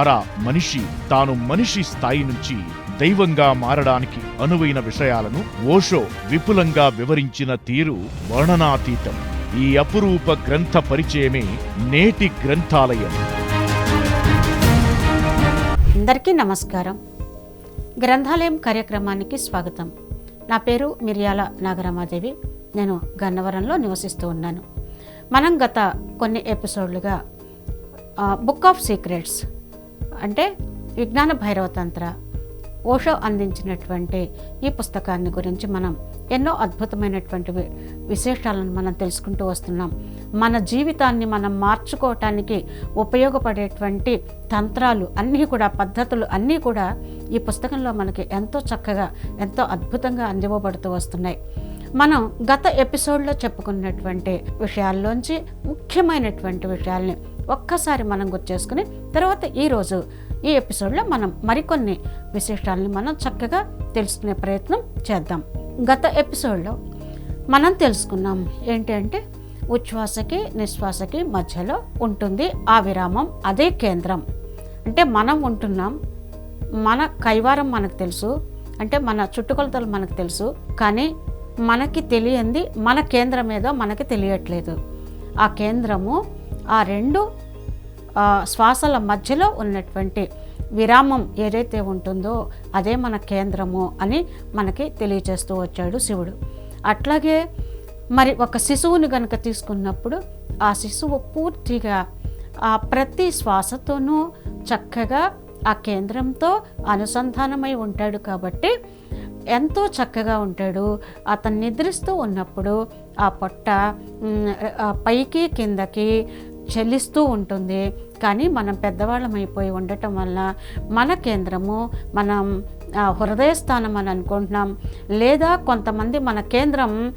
ద్వారా మనిషి తాను మనిషి స్థాయి నుంచి దైవంగా మారడానికి అనువైన విషయాలను ఓషో విపులంగా వివరించిన తీరు వర్ణనాతీతం. ఈ అపురూప గ్రంథ పరిచయమే నేటి గ్రంథాలయం. అందరికీ నమస్కారం. గ్రంథాలయం కార్యక్రమానికి స్వాగతం. నా పేరు మిర్యాల నాగరమాదేవి. నేను గన్నవరంలో నివసిస్తూ ఉన్నాను. మనం గత కొన్ని ఎపిసోడ్లుగా బుక్ ఆఫ్ సీక్రెట్స్ అంటే విజ్ఞాన భైరవతంత్ర ఓషో అందించినటువంటి ఈ పుస్తకాన్ని గురించి మనం ఎన్నో అద్భుతమైనటువంటి విశేషాలను మనం తెలుసుకుంటూ వస్తున్నాం. మన జీవితాన్ని మనం మార్చుకోవటానికి ఉపయోగపడేటువంటి తంత్రాలు అన్నీ కూడా పద్ధతులు అన్నీ కూడా ఈ పుస్తకంలో మనకి ఎంతో చక్కగా ఎంతో అద్భుతంగా అందివ్వబడుతూ వస్తున్నాయి. మనం గత ఎపిసోడ్లో చెప్పుకున్నటువంటి విషయాల్లోంచి ముఖ్యమైనటువంటి విషయాల్ని ఒక్కసారి మనం గుర్తు చేసుకుని తర్వాత ఈరోజు ఈ ఎపిసోడ్లో మనం మరికొన్ని విశేషాలని మనం చక్కగా తెలుసుకునే ప్రయత్నం చేద్దాం. గత ఎపిసోడ్లో మనం తెలుసుకున్నాం ఏంటంటే ఉచ్ఛ్వాసకి నిశ్వాసకి మధ్యలో ఉంటుంది ఆ విరామం అదే కేంద్రం. అంటే మనం ఉంటున్నాం మన కైవారం మనకు తెలుసు అంటే మన చుట్టుకొలతలు మనకు తెలుసు కానీ మనకి తెలియంది మన కేంద్రం ఏదో మనకి తెలియట్లేదు. ఆ కేంద్రము ఆ రెండు శ్వాసల మధ్యలో ఉన్నటువంటి విరామం ఏదైతే ఉంటుందో అదే మన కేంద్రము అని మనకి తెలియజేస్తూ వచ్చాడు శివుడు. అట్లాగే మరి ఒక శిశువుని గనుక తీసుకున్నప్పుడు ఆ శిశువు పూర్తిగా ఆ ప్రతి శ్వాసతోనూ చక్కగా ఆ కేంద్రంతో అనుసంధానమై ఉంటాడు కాబట్టి ఎంతో చక్కగా ఉంటాడు. అతను నిద్రిస్తూ ఉన్నప్పుడు ఆ పొట్ట పైకి కిందకి చెల్లిస్తూ ఉంటుంది. కానీ మనం పెద్దవాళ్ళం అయిపోయి ఉండటం వల్ల మన కేంద్రము మనం హృదయస్థానం హృదయ స్థానం అని అనుకుంటున్నాం. లేదా కొంతమంది మన కేంద్రం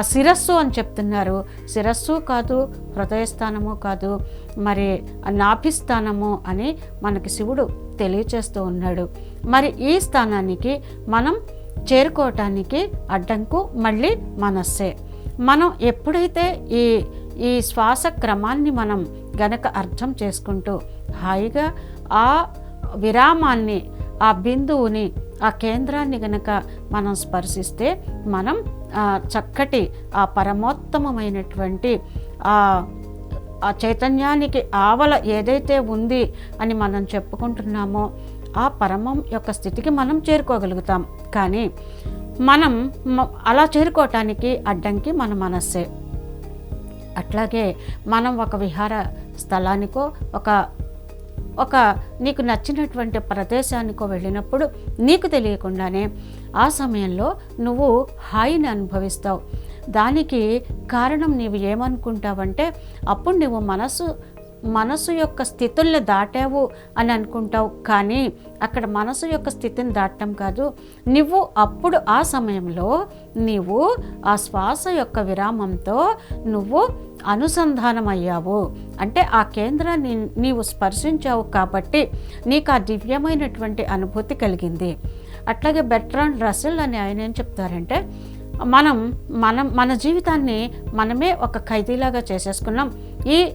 శిరస్సు అని చెప్తున్నారు. శిరస్సు కాదు హృదయస్థానము కాదు మరి నాభిస్థానము అని మనకి శివుడు తెలియచేస్తూ ఉన్నాడు. మరి ఈ స్థానానికి మనం చేరుకోవటానికి అడ్డంకు మళ్ళీ మనస్సే. మనం ఎప్పుడైతే ఈ ఈ శ్వాస క్రమాన్ని మనం గనక అర్థం చేసుకుంటూ హాయిగా ఆ విరామాన్ని ఆ బిందువుని ఆ కేంద్రాన్ని గనక మనం స్పర్శిస్తే మనం చక్కటి ఆ పరమోత్తమమైనటువంటి ఆ ఆ చైతన్యానికి ఆవల ఏదైతే ఉంది అని మనం చెప్పుకుంటున్నామో ఆ పరమం యొక్క స్థితికి మనం చేరుకోగలుగుతాం. కానీ మనం అలా చేరుకోవటానికి అడ్డంకి మన మనస్సే. అట్లాగే మనం ఒక విహార స్థలానికో ఒక ఒక నీకు నచ్చినటువంటి ప్రదేశానికో వెళ్ళినప్పుడు నీకు తెలియకుండానే ఆ సమయంలో నువ్వు హాయిని అనుభవిస్తావు. దానికి కారణం నీవు ఏమనుకుంటావంటే అప్పుడు నువ్వు మనసు మనసు యొక్క స్థితుల్ని దాటావు అని అనుకుంటావు. కానీ అక్కడ మనసు యొక్క స్థితిని దాటడం కాదు. నువ్వు అప్పుడు ఆ సమయంలో నీవు ఆ శ్వాస యొక్క విరామంతో నువ్వు అనుసంధానం అయ్యావు అంటే ఆ కేంద్రాన్ని నీవు స్పర్శించావు కాబట్టి నీకు ఆ దివ్యమైనటువంటి అనుభూతి కలిగింది. అట్లాగే బెట్రాన్ రసిల్ అని ఆయన ఏం చెప్తారంటే మనం మనం మన జీవితాన్ని మనమే ఒక ఖైదీలాగా చేసేసుకున్నాం. ఈ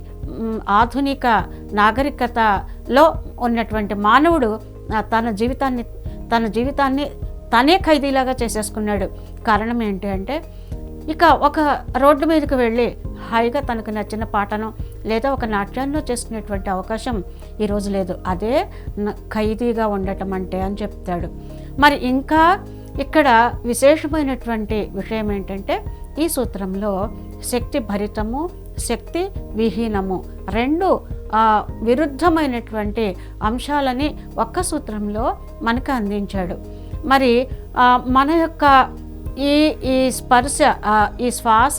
ఆధునిక నాగరికతలో ఉన్నటువంటి మానవుడు తన జీవితాన్ని తన జీవితాన్ని తనే ఖైదీలాగా చేసేసుకున్నాడు. కారణం ఏంటి అంటే ఇక ఒక రోడ్డు మీదకి వెళ్ళి హాయిగా తనకు నచ్చిన పాటను లేదా ఒక నాట్యాన్ని చేసుకునేటువంటి అవకాశం ఈరోజు లేదు. అదే ఖైదీగా ఉండటం అంటే అని చెప్తాడు. మరి ఇంకా ఇక్కడ విశేషమైనటువంటి విషయం ఏంటంటే ఈ సూత్రంలో శక్తి భరితము శక్తి విహీనము రెండు విరుద్ధమైనటువంటి అంశాలని ఒక్క సూత్రంలో మనకు అందించాడు. మరి మన యొక్క ఈ ఈ స్పర్శ ఈ శ్వాస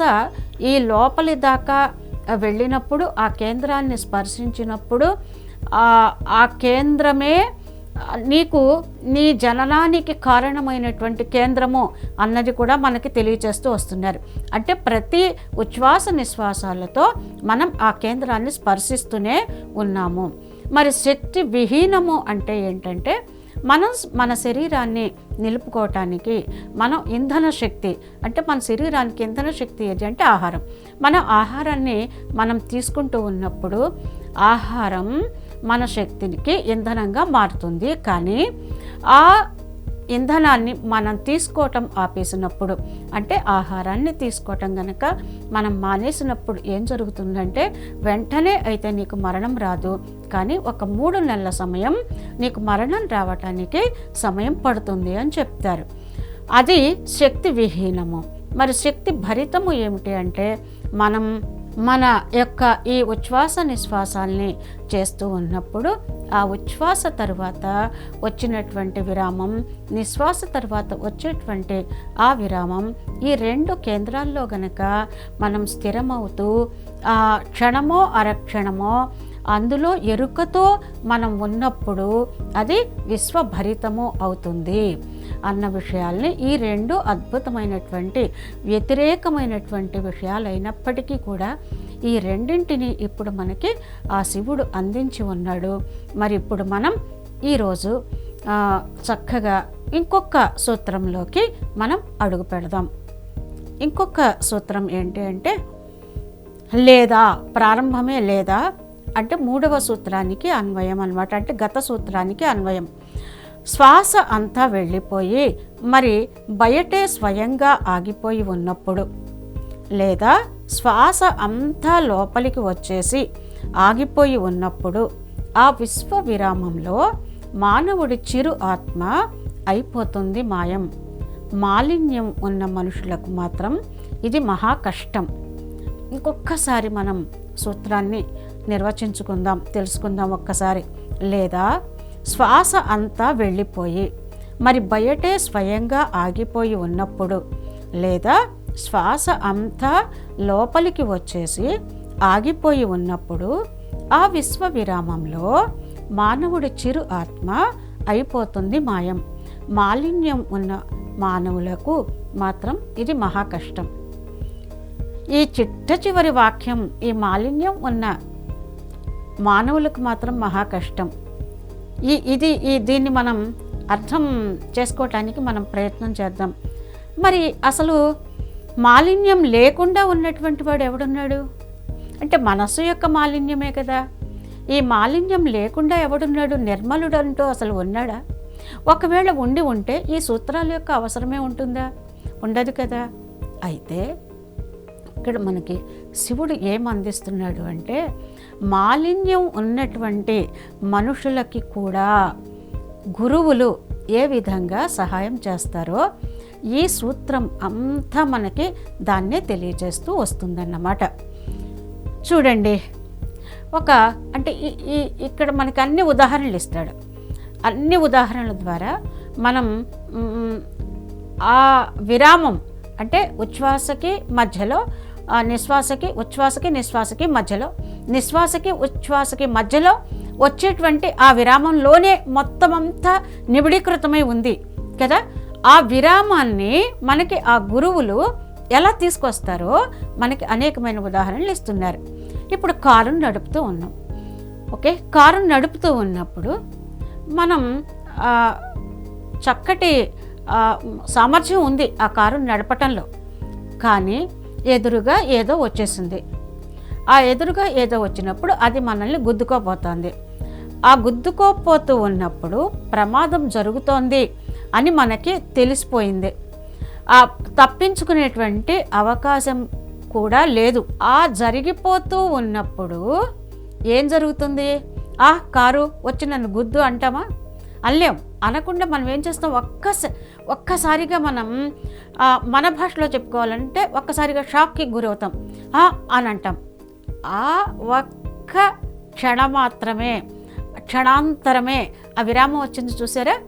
ఈ లోపలి దాకా వెళ్ళినప్పుడు ఆ కేంద్రాన్ని స్పర్శించినప్పుడు ఆ కేంద్రమే నీకు నీ జననానికి కారణమైనటువంటి కేంద్రము అన్నది కూడా మనకి తెలియచేస్తూ వస్తున్నారు. అంటే ప్రతి ఉచ్ఛ్వాస నిశ్వాసాలతో మనం ఆ కేంద్రాన్ని స్పర్శిస్తూనే ఉన్నాము. మరి శక్తి విహీనము అంటే ఏంటంటే మనం మన శరీరాన్ని నిలుపుకోవటానికి మనం ఇంధన శక్తి అంటే మన శరీరానికి ఇంధన శక్తి ఏది అంటే ఆహారం. మన ఆహారాన్ని మనం తీసుకుంటూ ఉన్నప్పుడు ఆహారం మన శక్తికి ఇంధనంగా మారుతుంది. కానీ ఆ ఇంధనాన్ని మనం తీసుకోవటం ఆపేసినప్పుడు అంటే ఆహారాన్ని తీసుకోవటం కనుక మనం మానేసినప్పుడు ఏం జరుగుతుందంటే వెంటనే అయితే నీకు మరణం రాదు. కానీ ఒక మూడు నెలల సమయం నీకు మరణం రావటానికి సమయం పడుతుంది అని చెప్తారు. అది శక్తి విహీనము. మరి శక్తి భరితము ఏమిటి అంటే మనం మన యొక్క ఈ ఉచ్ఛ్వాస నిశ్వాసాల్ని చేస్తూ ఉన్నప్పుడు ఆ ఉచ్ఛ్వాస తర్వాత వచ్చినటువంటి విరామం నిశ్వాస తర్వాత వచ్చేటువంటి ఆ విరామం ఈ రెండు కేంద్రాల్లో గనక మనం స్థిరమవుతూ ఆ క్షణమో అరక్షణమో అందులో ఎరుకతో మనం ఉన్నప్పుడు అది విశ్వభరితము అవుతుంది. అన్న విషయాల్ని ఈ రెండు అద్భుతమైనటువంటి వ్యతిరేకమైనటువంటి విషయాలు అయినప్పటికీ కూడా ఈ రెండింటిని ఇప్పుడు మనకి ఆ శివుడు అందించి ఉన్నాడు. మరి ఇప్పుడు మనం ఈరోజు చక్కగా ఇంకొక సూత్రంలోకి మనం అడుగు పెడదాం. ఇంకొక సూత్రం ఏంటి అంటే లేదా ప్రారంభమే లేదా అంటే మూడవ సూత్రానికి అన్వయం అనమాట అంటే గత సూత్రానికి అన్వయం. శ్వాస అంతా వెళ్ళిపోయి మరి బయటే స్వయంగా ఆగిపోయి ఉన్నప్పుడు లేదా శ్వాస అంతా లోపలికి వచ్చేసి ఆగిపోయి ఉన్నప్పుడు ఆ విశ్వ విరామంలో మానవుడి చిరు ఆత్మ అయిపోతుంది మాయం. మాలిన్యం ఉన్న మనుషులకు మాత్రం ఇది మహా కష్టం. ఇంకొక్కసారి మనం సూత్రాన్ని నిర్వచించుకుందాం తెలుసుకుందాం ఒక్కసారి. లేదా శ్వాస అంతా వెళ్ళిపోయి మరి బయటే స్వయంగా ఆగిపోయి ఉన్నప్పుడు లేదా శ్వాస అంతా లోపలికి వచ్చేసి ఆగిపోయి ఉన్నప్పుడు ఆ విశ్వ విరామంలో మానవుడి చిరు ఆత్మ అయిపోతుంది మాయం. మాలిన్యం ఉన్న మానవులకు మాత్రం ఇది మహా కష్టం ఈ చిట్ట చివరి వాక్యం ఈ మాలిన్యం ఉన్న మానవులకు మాత్రం మహా కష్టం ఈ ఇది ఈ దీన్ని మనం అర్థం చేసుకోవటానికి మనం ప్రయత్నం చేద్దాం. మరి అసలు మాలిన్యం లేకుండా ఉన్నటువంటి వాడు ఎవడున్నాడు? అంటే మనస్సు యొక్క మాలిన్యమే కదా. ఈ మాలిన్యం లేకుండా ఎవడున్నాడు? నిర్మలుడు అంటూ అసలు ఉన్నాడా? ఒకవేళ ఉండి ఉంటే ఈ సూత్రాల యొక్క అవసరమే ఉంటుందా? ఉండదు కదా. అయితే ఇక్కడ మనకి శివుడు ఏం అందిస్తున్నాడు అంటే మాలిన్యం ఉన్నటువంటి మనుషులకి కూడా గురువులు ఏ విధంగా సహాయం చేస్తారో ఈ సూత్రం అంతా మనకి దాన్నే తెలియజేస్తూ వస్తుందన్నమాట. చూడండి ఒక అంటే ఈ- ఇక్కడ మనకి అన్ని ఉదాహరణలు ఇస్తాడు. అన్ని ఉదాహరణల ద్వారా మనం ఆ విరామం అంటే ఉచ్ఛ్వాసకి మధ్యలో ఆ నిశ్వాసకి ఉచ్ఛ్వాసకి నిశ్వాసకి మధ్యలో. నిశ్వాసకి ఉచ్ఛ్వాసకి మధ్యలో వచ్చేటువంటి ఆ విరామంలోనే మొత్తం అంతా నిబిడీకృతమై ఉంది కదా? ఆ విరామాన్ని మనకి ఆ గురువులు ఎలా తీసుకొస్తారో మనకి అనేకమైన ఉదాహరణలు ఇస్తున్నారు. ఇప్పుడు కారును నడుపుతూ ఉన్నాం. ఓకే? కారును నడుపుతూ ఉన్నప్పుడు మనం చక్కటి సామర్థ్యం ఉంది ఆ కారు నడపటంలో. కానీ ఎదురుగా ఏదో వచ్చేసింది. ఆ ఎదురుగా ఏదో వచ్చినప్పుడు అది మనల్ని గుద్దుకోపోతుంది. ఆ గుద్దుకోపోతూ ఉన్నప్పుడు ప్రమాదం జరుగుతోంది అని మనకి తెలిసిపోయింది. ఆ తప్పించుకునేటువంటి అవకాశం కూడా లేదు. ఆ జరిగిపోతూ ఉన్నప్పుడు ఏం జరుగుతుంది? ఆ కారు వచ్చి నన్ను గుద్దు అంటామా? అనలేం. అనకుండా మనం ఏం చేస్తాం? ఒక్కస ఒక్కసారిగా మనం మన భాషలో చెప్పుకోవాలంటే ఒక్కసారిగా షాక్కి గురవుతాం. అని అంటాం ఆ ఒక్క క్షణ మాత్రమే క్షణాంతరమే ఆ విరామం వచ్చింది చూసారా?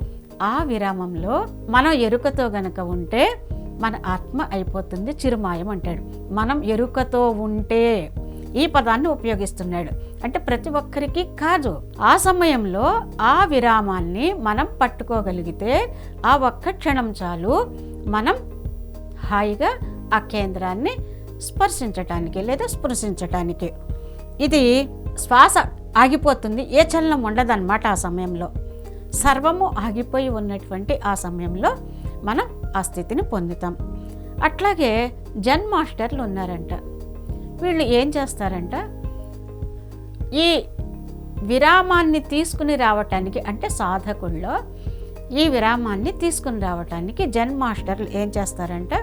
ఆ విరామంలో మనం ఎరుకతో గనక ఉంటే మన ఆత్మ అయిపోతుంది చిరుమాయం అంటాడు. మనం ఎరుకతో ఉంటే ఈ పదాన్ని ఉపయోగిస్తున్నాడు. అంటే ప్రతి ఒక్కరికి కాదు. ఆ సమయంలో ఆ విరామాన్ని మనం పట్టుకోగలిగితే ఆ ఒక్క క్షణం చాలు మనం హాయిగా ఆ కేంద్రాన్ని స్పర్శించటానికి లేదా స్పృశించటానికి. ఇది శ్వాస ఆగిపోతుంది. ఏ చలనం ఉండదన్నమాట ఆ సమయంలో. సర్వము ఆగిపోయి ఉన్నటువంటి ఆ సమయంలో మనం ఆ స్థితిని పొందుతాం. అట్లాగే జన్ మాస్టర్లు ఉన్నారంట. వీళ్ళు ఏం చేస్తారంట? ఈ విరామాన్ని తీసుకుని రావటానికి అంటే సాధకుల్లో ఈ విరామాన్ని తీసుకుని రావటానికి జన్ మాస్టర్లు ఏం చేస్తారంట?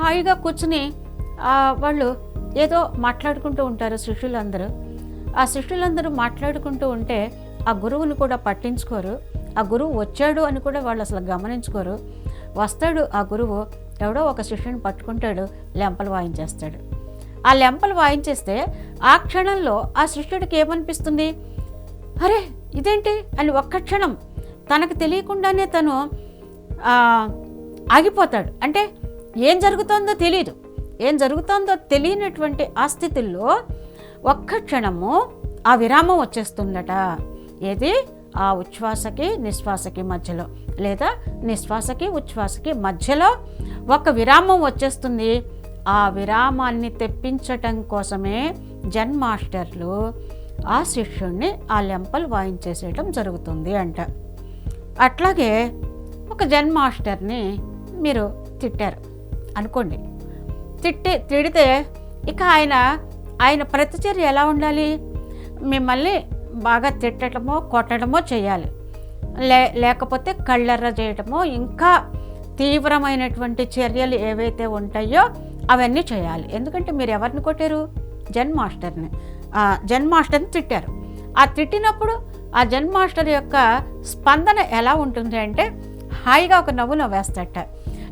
హాయిగా కూర్చుని వాళ్ళు ఏదో మాట్లాడుకుంటూ ఉంటారు శిష్యులందరూ. ఆ శిష్యులందరూ మాట్లాడుకుంటూ ఉంటే ఆ గురువుని కూడా పట్టించుకోరు. ఆ గురువు వచ్చాడు అని కూడా వాళ్ళు అసలు గమనించుకోరు. వస్తాడు ఆ గురువు ఎవడో ఒక శిష్యుని పట్టుకుంటాడు లెంపలు వాయించేస్తాడు. ఆ లెంపలు వాయించేస్తే ఆ క్షణంలో ఆ శిష్యుడికి ఏమనిపిస్తుంది? అరే ఇదేంటి? అని ఒక్క క్షణం తనకు తెలియకుండానే తను ఆగిపోతాడు. అంటే ఏం జరుగుతోందో తెలియదు ఏం జరుగుతోందో తెలియనటువంటి ఆ స్థితిలో ఒక్క క్షణము ఆ విరామం వచ్చేస్తుందట. ఏది? ఆ ఉచ్ఛ్వాసకి నిశ్వాసకి మధ్యలో. లేదా నిశ్వాసకి ఉచ్ఛ్వాసకి మధ్యలో ఒక విరామం వచ్చేస్తుంది. ఆ విరామాన్ని తెప్పించటం కోసమే జన్ మాస్టర్లు ఆ శిష్యుణ్ణి ఆ లెంపలు వాయించేసేయటం జరుగుతుంది అంట. అట్లాగే ఒక జన్ మాస్టర్ని మీరు తిట్టారు అనుకోండి. తిట్టి తిడితే ఇక ఆయన ఆయన ప్రతిచర్య ఎలా ఉండాలి? మిమ్మల్ని బాగా తిట్టడమో కొట్టడమో చేయాలి. లే లేకపోతే కళ్ళెర్ర చేయటమో ఇంకా తీవ్రమైనటువంటి చర్యలు ఏవైతే ఉంటాయో అవన్నీ చేయాలి. ఎందుకంటే మీరు ఎవరిని కొట్టారు? జన్ మాస్టర్ని. ఆ, జన్ మాస్టర్ని తిట్టారు. ఆ తిట్టినప్పుడు ఆ జన్ మాస్టర్ యొక్క స్పందన ఎలా ఉంటుంది అంటే హాయిగా ఒక నవ్వు నవ్వేస్తాట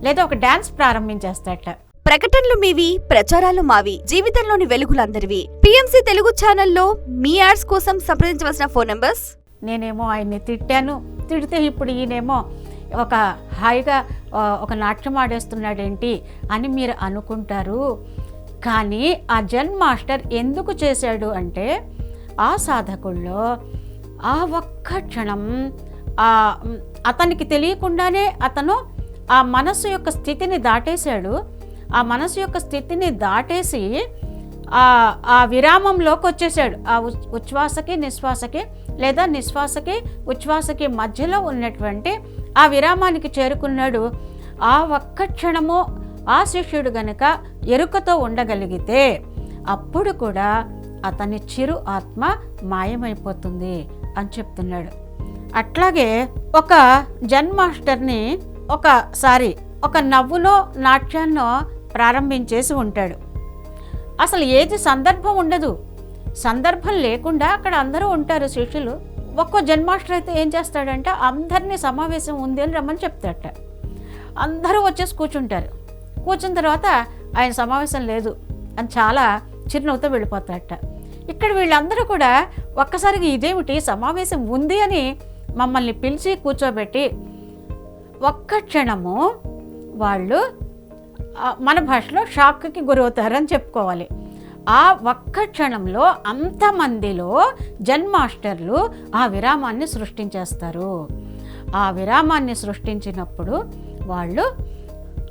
లేదా ఒక డ్యాన్స్ ప్రారంభించేస్తాట. ప్రకటనలు మీవి ప్రచారాలు మావి జీవితంలోని వెలుగులందరివి. పిఎంసి తెలుగు ఛానల్లో మీ యాడ్స్ కోసం సంప్రదించవలసిన ఫోన్ నంబర్స్? నేనేమో ఆయన్ని తిట్టాను. తిడితే ఇప్పుడు ఈయనేమో ఒక హాయిగా ఒక నాట్యం ఆడేస్తున్నాడేంటి అని మీరు అనుకుంటారు. కానీ ఆ జన్ మాస్టర్ ఎందుకు చేశాడు అంటే ఆ సాధకుల్లో ఆ ఒక్క క్షణం అతనికి తెలియకుండానే అతను ఆ మనసు యొక్క స్థితిని దాటేశాడు. ఆ మనసు యొక్క స్థితిని దాటేసి ఆ విరామంలోకి వచ్చేసాడు ఆ ఉచ్- ఉచ్ఛ్వాసకి నిశ్వాసకి లేదా నిశ్వాసకి ఉచ్ఛ్వాసకి మధ్యలో ఉన్నటువంటి ఆ విరామానికి చేరుకున్నాడు. ఆ ఒక్క క్షణము ఆ శిష్యుడు గనుక ఎరుకతో ఉండగలిగితే అప్పుడు కూడా అతని చిరు ఆత్మ మాయమైపోతుంది అని చెప్తున్నాడు. అట్లాగే ఒక జన్ మాస్టర్ని ఒకసారి ఒక నవ్వులో నాట్యాన్నో ప్రారంభించేసి ఉంటాడు. అసలు ఏది సందర్భం ఉండదు. సందర్భం లేకుండా అక్కడ అందరూ ఉంటారు శిష్యులు. ఒక్కో జన్మాస్టర్ అయితే ఏం చేస్తాడంటే అందరినీ సమావేశం ఉంది అని రమ్మని చెప్తాడట. అందరూ వచ్చేసి కూర్చుంటారు. కూర్చున్న తర్వాత ఆయన సమావేశం లేదు అని చాలా చిరునవ్వుతో వెళ్ళిపోతాడట. ఇక్కడ వీళ్ళందరూ కూడా ఒక్కసారిగా ఇదేమిటి సమావేశం ఉంది అని మమ్మల్ని పిలిచి కూర్చోబెట్టి ఒక్క క్షణము వాళ్ళు మన భాషలో షాక్కి గురవుతారని చెప్పుకోవాలి. ఆ ఒక్క క్షణంలో అంతమందిలో జన్ మాస్టర్లు ఆ విరామాన్ని సృష్టించేస్తారు. ఆ విరామాన్ని సృష్టించినప్పుడు వాళ్ళు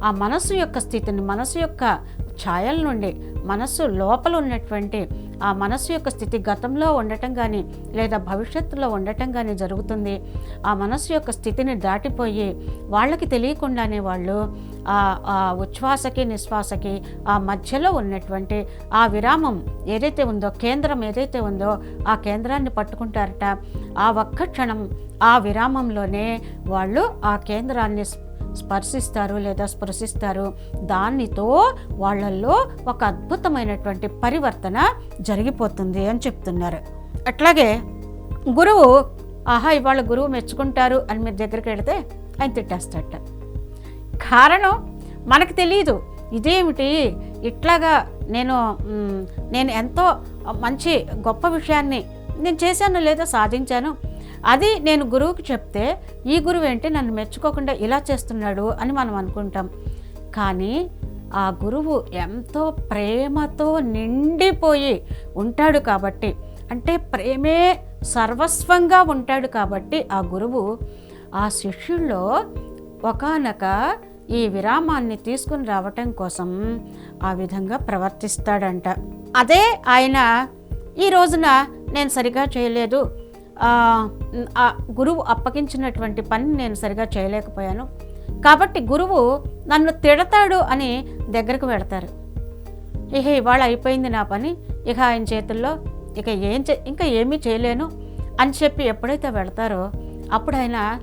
ఆ మనసు యొక్క స్థితిని మనసు యొక్క ఛాయల నుండి మనస్సు లోపల ఉన్నటువంటి ఆ మనస్సు యొక్క స్థితి గతంలో ఉండటం కానీ లేదా భవిష్యత్తులో ఉండటం కానీ జరుగుతుంది. ఆ మనస్సు యొక్క స్థితిని దాటిపోయి వాళ్ళకి తెలియకుండానే వాళ్ళు ఆ ఉచ్ఛ్వాసకి నిశ్వాసకి ఆ మధ్యలో ఉన్నటువంటి ఆ విరామం ఏదైతే ఉందో కేంద్రం ఏదైతే ఉందో ఆ కేంద్రాన్ని పట్టుకుంటారట. ఆ ఒక్క క్షణం ఆ విరామంలోనే వాళ్ళు ఆ కేంద్రాన్ని స్పర్శిస్తారు లేదా స్పృశిస్తారు. దానితో వాళ్ళల్లో ఒక అద్భుతమైనటువంటి పరివర్తన జరిగిపోతుంది అని చెప్తున్నారు. అట్లాగే గురువు ఆహా ఇవాళ గురువు మెచ్చుకుంటారు అని మీరు దగ్గరికి వెళితే ఆయన తిట్టేస్తాట కారణం మనకు తెలియదు ఇదేమిటి? ఇట్లాగా నేను నేను ఎంతో మంచి గొప్ప విషయాన్ని నేను చేశాను లేదా సాధించాను. అది నేను గురువుకి చెప్తే ఈ గురువు ఏంటి? నన్ను మెచ్చుకోకుండా ఇలా చేస్తున్నాడు అని మనం అనుకుంటాం. కానీ ఆ గురువు ఎంతో ప్రేమతో నిండిపోయి ఉంటాడు కాబట్టి అంటే ప్రేమే సర్వస్వంగా ఉంటాడు కాబట్టి ఆ గురువు ఆ శిష్యుల్లో ఒకానొక ఈ విరామాన్ని తీసుకుని రావటం కోసం ఆ విధంగా ప్రవర్తిస్తాడంట. అదే ఆయన ఈ రోజున నేను సరిగా చేయలేదు. గురువు అప్పగించినటువంటి పని నేను సరిగా చేయలేకపోయాను. కాబట్టి గురువు నన్ను తిడతాడు అని దగ్గరకు పెడతారు ఇహ ఇవాళ అయిపోయింది నా పని. ఇక ఆయన చేతుల్లో ఇక ఏం చే ఇంకా ఏమీ చేయలేను అని చెప్పి ఎప్పుడైతే పెడతారో అప్పుడు ఆయన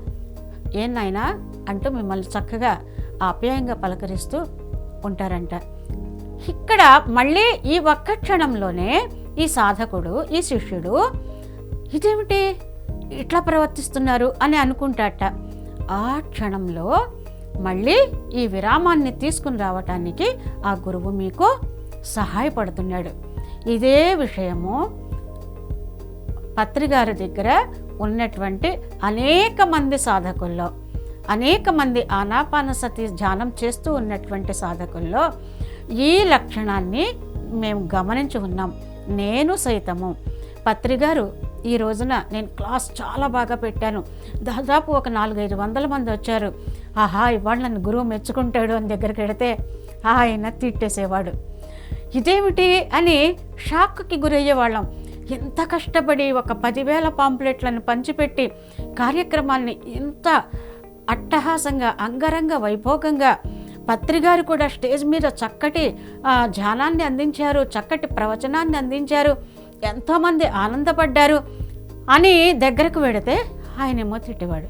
ఏం నాయనా అంటూ మిమ్మల్ని చక్కగా ఆప్యాయంగా పలకరిస్తూ ఉంటారంట. ఇక్కడ మళ్ళీ ఈ ఒక్క క్షణంలోనే ఈ సాధకుడు ఈ శిష్యుడు ఇదేమిటి? ఇట్లా ప్రవర్తిస్తున్నారు అని అనుకుంటాట. ఆ క్షణంలో మళ్ళీ ఈ విరామాన్ని తీసుకుని రావటానికి ఆ గురువు మీకు సహాయపడుతున్నాడు. ఇదే విషయము పత్రికారు దగ్గర ఉన్నటువంటి అనేక మంది సాధకుల్లో అనేక మంది ఆనాపానసతి ధ్యానం చేస్తూ ఉన్నటువంటి సాధకుల్లో ఈ లక్షణాన్ని మేము గమనించి ఉన్నాం. నేను సైతము. పత్రిగారు ఈ రోజున నేను క్లాస్ చాలా బాగా పెట్టాను. దాదాపు ఒక నాలుగైదు వందల మంది వచ్చారు. ఆహా ఇవాళ నన్ను గురువు మెచ్చుకుంటాడు అని దగ్గరికి వెడితే ఆయన తిట్టేసేవాడు. ఇదేమిటి అని షాక్కి గురయ్యేవాళ్ళం. ఎంత కష్టపడి ఒక పదివేల పాంప్లెట్లను పంచిపెట్టి కార్యక్రమాన్ని ఎంత అట్టహాసంగా అంగరంగ వైభోగంగా పత్రిగారు కూడా స్టేజ్ మీద చక్కటి ధ్యానాన్ని అందించారు చక్కటి ప్రవచనాన్ని అందించారు. ఎంతోమంది ఆనందపడ్డారు అని దగ్గరకు వెడితే ఆయనేమో తిట్టేవాడు.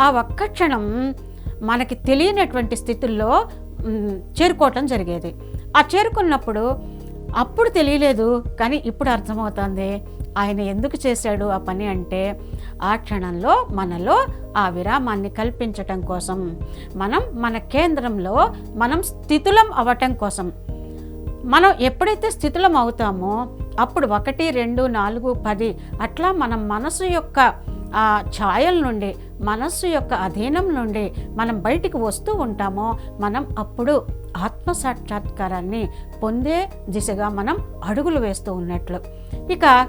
ఆ ఒక్క క్షణం మనకి తెలియనటువంటి స్థితుల్లో చేరుకోవటం జరిగేది. ఆ చేరుకున్నప్పుడు అప్పుడు తెలియలేదు కానీ ఇప్పుడు అర్థమవుతుంది ఆయన ఎందుకు చేశాడు ఆ పని అంటే ఆ క్షణంలో మనలో ఆ విరామాన్ని కల్పించటం కోసం మనం మన కేంద్రంలో మనం స్థితులం అవ్వటం కోసం. మనం ఎప్పుడైతే స్థితులం అవుతామో అప్పుడు ఒకటి రెండు నాలుగు పది అట్లా మనం మనసు యొక్క ఆ ఛాయల నుండి మనస్సు యొక్క అధీనం నుండి మనం బయటికి వస్తూ ఉంటామో మనం అప్పుడు ఆత్మ సాక్షాత్కారాన్ని పొందే దిశగా మనం అడుగులు వేస్తూ ఉన్నట్లు. ఇక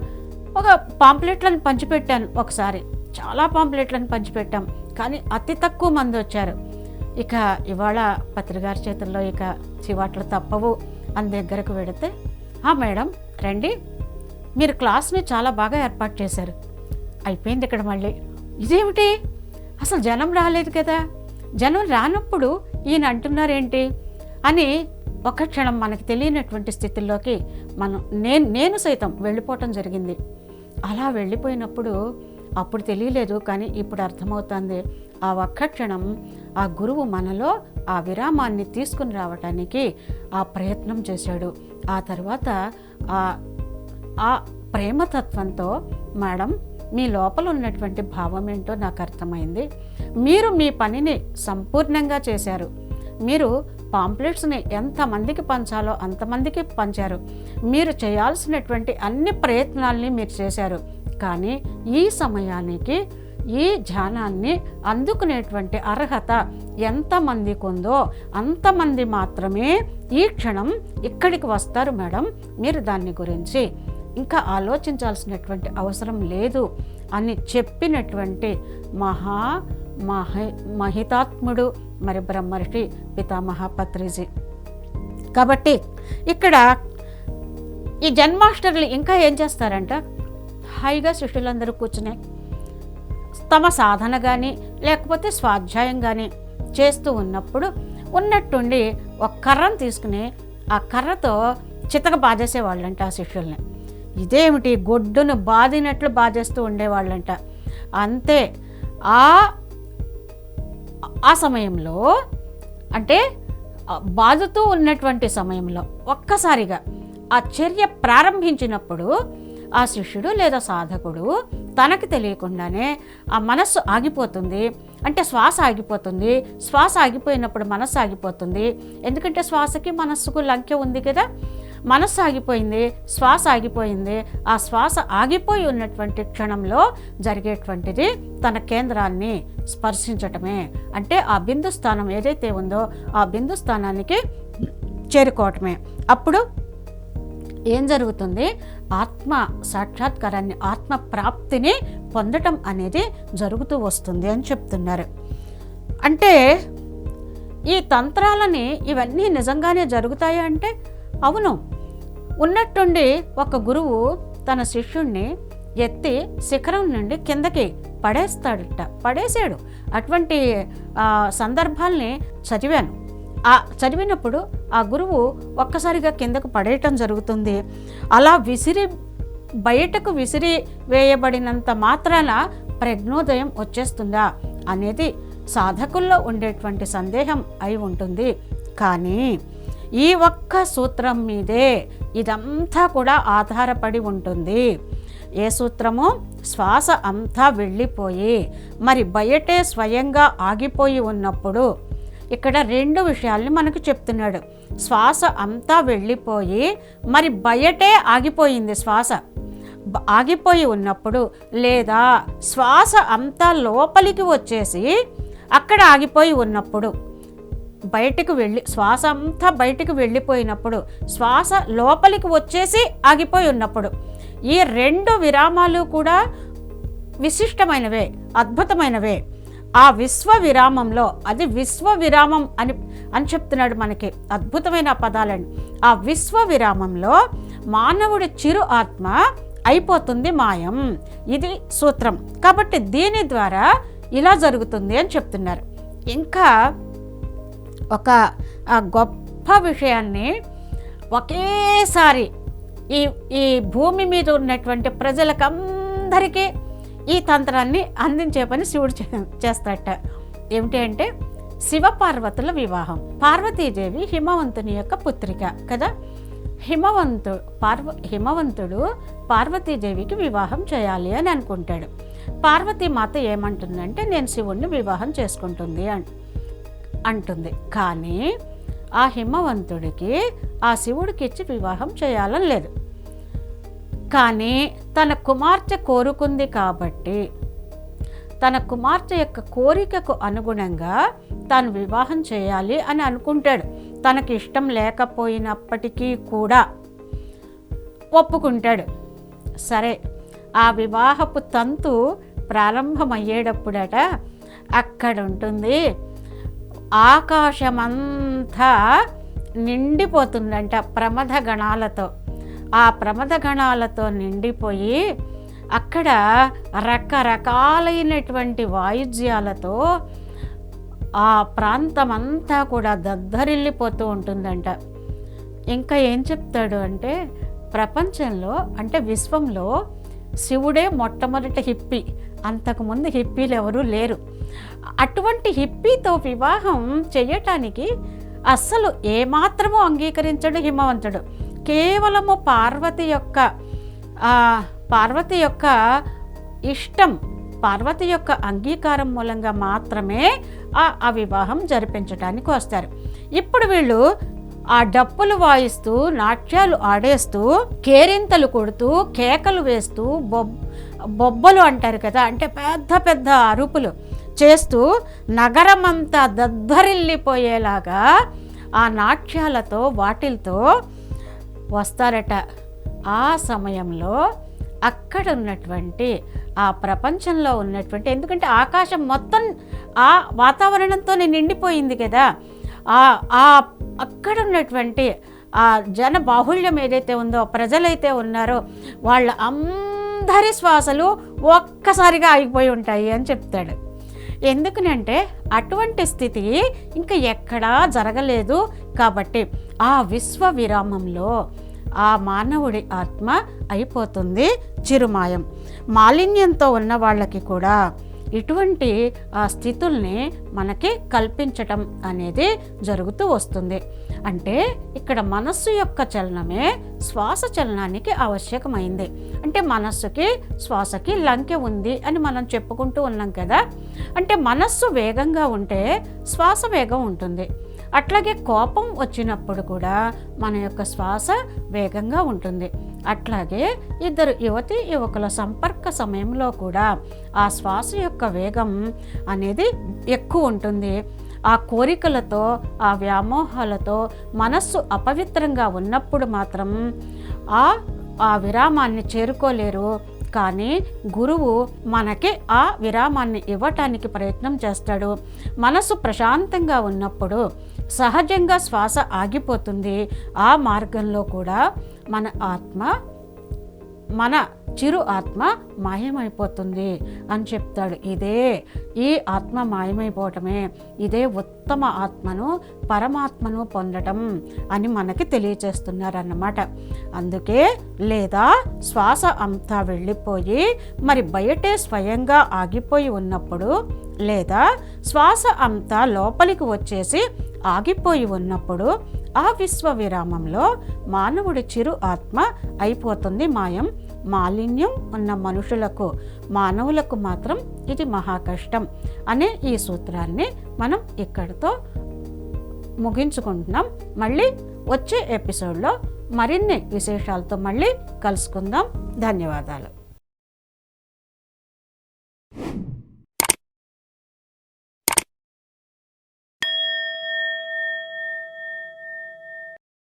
ఒక పాంప్లెట్లను పంచిపెట్టాను ఒకసారి. చాలా పాంప్లెట్లను పంచిపెట్టాం. కానీ అతి తక్కువ మంది వచ్చారు. ఇక ఇవాళ పత్రికారి చేతుల్లో ఇక చివాట్లు తప్పవు. అని దగ్గరకు వెడితే మేడం రండి. మీరు క్లాస్ని చాలా బాగా ఏర్పాటు చేశారు. అయిపోయింది ఇక్కడ మళ్ళీ. ఇదేమిటి? అసలు జనం రాలేదు కదా. జనం రానప్పుడు ఈయన అంటున్నారేంటి? అని ఒక క్షణం మనకు తెలియనటువంటి స్థితిలోకి మనం నేను నేను సైతం వెళ్ళిపోవటం జరిగింది. అలా వెళ్ళిపోయినప్పుడు అప్పుడు తెలియలేదు కానీ ఇప్పుడు అర్థమవుతుంది. ఆ ఒక్క క్షణం ఆ గురువు మనలో ఆ విరామాన్ని తీసుకుని రావటానికి ఆ ప్రయత్నం చేశాడు. ఆ తర్వాత ఆ ఆ ప్రేమతత్వంతో మేడం మీ లోపల ఉన్నటువంటి భావం ఏంటో నాకు అర్థమైంది. మీరు మీ పనిని సంపూర్ణంగా చేశారు. మీరు పాంప్లెట్స్ని ఎంతమందికి పంచాలో అంతమందికి పంచారు. మీరు చేయాల్సినటువంటి అన్ని ప్రయత్నాల్ని మీరు చేశారు. కానీ ఈ సమయానికి ఈ ధ్యానాన్ని అందుకునేటువంటి అర్హత ఎంతమందికి ఉందో అంతమంది మాత్రమే ఈ క్షణం ఇక్కడికి వస్తారు మేడం మీరు దాన్ని గురించి ఇంకా ఆలోచించాల్సినటువంటి అవసరం లేదు అని చెప్పినటువంటి మహా మహి మహితాత్ముడు మరి బ్రహ్మర్షి పితామహ పత్రిజీ. కాబట్టి ఇక్కడ ఈ జన్మాస్టర్లు ఇంకా ఏం చేస్తారంట? హాయిగా శిష్యులందరూ కూర్చుని తమ సాధన కానీ లేకపోతే స్వాధ్యాయం కానీ చేస్తూ ఉన్నప్పుడు ఉన్నట్టుండి ఒక కర్రను తీసుకుని ఆ కర్రతో చితక బాధేసేవాళ్ళంట ఆ శిష్యుల్ని. ఇదేమిటి? గొడ్డును బాదినట్లు బాధేస్తూ ఉండేవాళ్ళంట. అంతే ఆ ఆ సమయంలో అంటే బాధుతూ ఉన్నటువంటి సమయంలో ఒక్కసారిగా ఆ చర్య ప్రారంభించినప్పుడు ఆ శిష్యుడు లేదా సాధకుడు తనకి తెలియకుండానే ఆ మనస్సు ఆగిపోతుంది. అంటే శ్వాస ఆగిపోతుంది. శ్వాస ఆగిపోయినప్పుడు మనస్సు ఆగిపోతుంది. ఎందుకంటే శ్వాసకి మనస్సుకు లంకె ఉంది కదా. మనస్సు ఆగిపోయింది శ్వాస ఆగిపోయింది. ఆ శ్వాస ఆగిపోయి ఉన్నటువంటి క్షణంలో జరిగేటువంటిది తన కేంద్రాన్ని స్పర్శించటమే. అంటే ఆ బిందు స్థానం ఏదైతే ఉందో ఆ బిందు స్థానానికి చేరుకోవటమే. అప్పుడు ఏం జరుగుతుంది? ఆత్మ సాక్షాత్కారాన్ని ఆత్మ ప్రాప్తిని పొందటం అనేది జరుగుతూ వస్తుంది అని చెప్తున్నారు. అంటే ఈ తంత్రాలని ఇవన్నీ నిజంగానే జరుగుతాయి అంటే? అవును. ఉన్నట్టుండి ఒక గురువు తన శిష్యుణ్ణి ఎత్తి శిఖరం నుండి కిందకి పడేస్తాడట. పడేసాడు అటువంటి సందర్భాల్ని చదివాను. ఆ చదివినప్పుడు ఆ గురువు ఒక్కసారిగా కిందకు పడేయటం జరుగుతుంది. అలా విసిరి బయటకు విసిరి వేయబడినంత మాత్రాన ప్రజ్ఞోదయం వచ్చేస్తుందా అనేది సాధకుల్లో ఉండేటువంటి సందేహం అయి ఉంటుంది. కానీ ఈ ఒక్క సూత్రం మీదే ఇదంతా కూడా ఆధారపడి ఉంటుంది. ఏ సూత్రము శ్వాస అంతా వెళ్ళిపోయి మరి బయటే స్వయంగా ఆగిపోయి ఉన్నప్పుడు ఇక్కడ రెండు విషయాల్ని మనకు చెప్తున్నాడు. శ్వాస అంతా వెళ్ళిపోయి మరి బయటే ఆగిపోయింది శ్వాస. ఆగిపోయి ఉన్నప్పుడు లేదా శ్వాస అంతా లోపలికి వచ్చేసి అక్కడ ఆగిపోయి ఉన్నప్పుడు బయటకు వెళ్ళి శ్వాస అంతా బయటకు వెళ్ళిపోయినప్పుడు శ్వాస లోపలికి వచ్చేసి ఆగిపోయి ఉన్నప్పుడు ఈ రెండు విరామాలు కూడా విశిష్టమైనవే అద్భుతమైనవే. ఆ విశ్వ విరామంలో అది విశ్వ విరామం అని అని చెప్తున్నాడు మనకి. అద్భుతమైన పదాలండి. ఆ విశ్వ విరామంలో మానవుడి చిరు ఆత్మ అయిపోతుంది మాయం. ఇది సూత్రం. కాబట్టి దీని ద్వారా ఇలా జరుగుతుంది అని చెప్తున్నారు. ఇంకా ఒక గొప్ప విషయాన్ని ఒకేసారి ఈ ఈ భూమి మీద ఉన్నటువంటి ప్రజలకందరికీ ఈ తంత్రాన్ని అందించే పని శివుడు చే- ఏమిటి అంటే శివపార్వతుల వివాహం. పార్వతీదేవి హిమవంతుని యొక్క పుత్రిక కదా? హిమవంతు పార్వ హిమవంతుడు పార్వతీదేవికి వివాహం చేయాలి అని అనుకుంటాడు. పార్వతీమాత ఏమంటుందంటే నేను శివుణ్ణి వివాహం చేసుకుంటుంది అని అంటుంది. కానీ ఆ హిమవంతుడికి ఆ శివుడికి ఇచ్చి వివాహం చేయాలని లేదు. కానీ తన కుమార్తె కోరుకుంది కాబట్టి. తన కుమార్తె యొక్క కోరికకు అనుగుణంగా తాను వివాహం చేయాలి అని అనుకుంటాడు. తనకి ఇష్టం లేకపోయినప్పటికీ కూడా ఒప్పుకుంటాడు. సరే ఆ వివాహపు తంతు ప్రారంభమయ్యేటప్పుడట అక్కడ ఉంటుంది ఆకాశమంతా నిండిపోతుందంట ప్రమథ గణాలతో. ఆ ప్రమద గణాలతో నిండిపోయి అక్కడ రకరకాలైనటువంటి వాయిద్యాలతో ఆ ప్రాంతమంతా కూడా దద్దరిల్లిపోతూ ఉంటుందంట. ఇంకా ఏం చెప్తాడు అంటే ప్రపంచంలో అంటే విశ్వంలో శివుడే మొట్టమొదటి హిప్పీ. అంతకుముందు హిప్పీలు ఎవరూ లేరు. అటువంటి హిప్పీతో వివాహం చేయటానికి అస్సలు ఏమాత్రము అంగీకరించడు హిమవంతుడు. కేవలము పార్వతి యొక్క పార్వతి యొక్క ఇష్టం పార్వతి యొక్క అంగీకారం మూలంగా మాత్రమే ఆ ఆ వివాహం జరిపించడానికి వస్తారు. ఇప్పుడు వీళ్ళు ఆ డప్పులు వాయిస్తూ నాట్యాలు ఆడేస్తూ కేరింతలు కొడుతూ కేకలు వేస్తూ బొబ్ బొబ్బలు అంటారు కదా అంటే పెద్ద పెద్ద అరుపులు చేస్తూ నగరమంతా దద్దరిల్లిపోయేలాగా ఆ నాట్యాలతో వాటిలతో వస్తారట. ఆ సమయంలో అక్కడ ఉన్నటువంటి ఆ ప్రపంచంలో ఉన్నటువంటి ఎందుకంటే ఆకాశం మొత్తం ఆ వాతావరణంతోనే నిండిపోయింది కదా. ఆ ఆ అక్కడ ఉన్నటువంటి ఆ జన బాహుళ్యం ఏదైతే ఉందో ప్రజలైతే ఉన్నారో వాళ్ళ అందరి శ్వాసలు ఒక్కసారిగా ఆగిపోయి ఉంటాయి అని చెప్తాడు. ఎందుకనంటే అటువంటి స్థితి ఇంకా ఎక్కడా జరగలేదు కాబట్టి ఆ విశ్వ విరామంలో ఆ మానవుడి ఆత్మ అయిపోతుంది చిరుమాయం. మాలిన్యంతో ఉన్న వాళ్ళకి కూడా ఇటువంటి ఆ స్థితుల్ని మనకి కల్పించటం అనేది జరుగుతూ వస్తుంది. అంటే ఇక్కడ మనస్సు యొక్క చలనమే శ్వాస చలనానికి ఆవశ్యకమైంది. అంటే మనస్సుకి శ్వాసకి లంకె ఉంది అని మనం చెప్పుకుంటూ ఉన్నాం కదా. అంటే మనస్సు వేగంగా ఉంటే శ్వాస వేగం ఉంటుంది. అట్లాగే కోపం వచ్చినప్పుడు కూడా మన యొక్క శ్వాస వేగంగా ఉంటుంది. అట్లాగే ఇద్దరు యువతి యువకుల సంపర్క సమయంలో కూడా ఆ శ్వాస యొక్క వేగం అనేది ఎక్కువ ఉంటుంది. ఆ కోరికలతో ఆ వ్యామోహాలతో మనస్సు అపవిత్రంగా ఉన్నప్పుడు మాత్రం ఆ ఆ విరామాన్ని చేరుకోలేరు. కానీ గురువు మనకి ఆ విరామాన్ని ఇవ్వటానికి ప్రయత్నం చేస్తాడు. మనసు ప్రశాంతంగా ఉన్నప్పుడు సహజంగా శ్వాస ఆగిపోతుంది. ఆ మార్గంలో కూడా మన ఆత్మ మన చిరు ఆత్మ మాయమైపోతుంది అని చెప్తాడు. ఇదే ఈ ఆత్మ మాయమైపోవటమే. ఇదే ఉత్తమ ఆత్మను పరమాత్మను పొందటం అని మనకి తెలియచేస్తున్నారన్నమాట. అందుకే లేదా శ్వాస అంతా వెళ్ళిపోయి మరి బయటే స్వయంగా ఆగిపోయి ఉన్నప్పుడు లేదా శ్వాస అంతా లోపలికి వచ్చేసి ఆగిపోయి ఉన్నప్పుడు ఆ విశ్వ విరామంలో మానవుడి చిరు ఆత్మ అయిపోతుంది మాయం మాలిన్యం ఉన్న మనుషులకు మానవులకు మాత్రం ఇది మహా కష్టం అనే ఈ సూత్రాన్ని మనం ఇక్కడితో ముగించుకుంటున్నాం. మళ్ళీ వచ్చే ఎపిసోడ్లో మరిన్ని విశేషాలతో మళ్ళీ కలుసుకుందాం. ధన్యవాదాలు.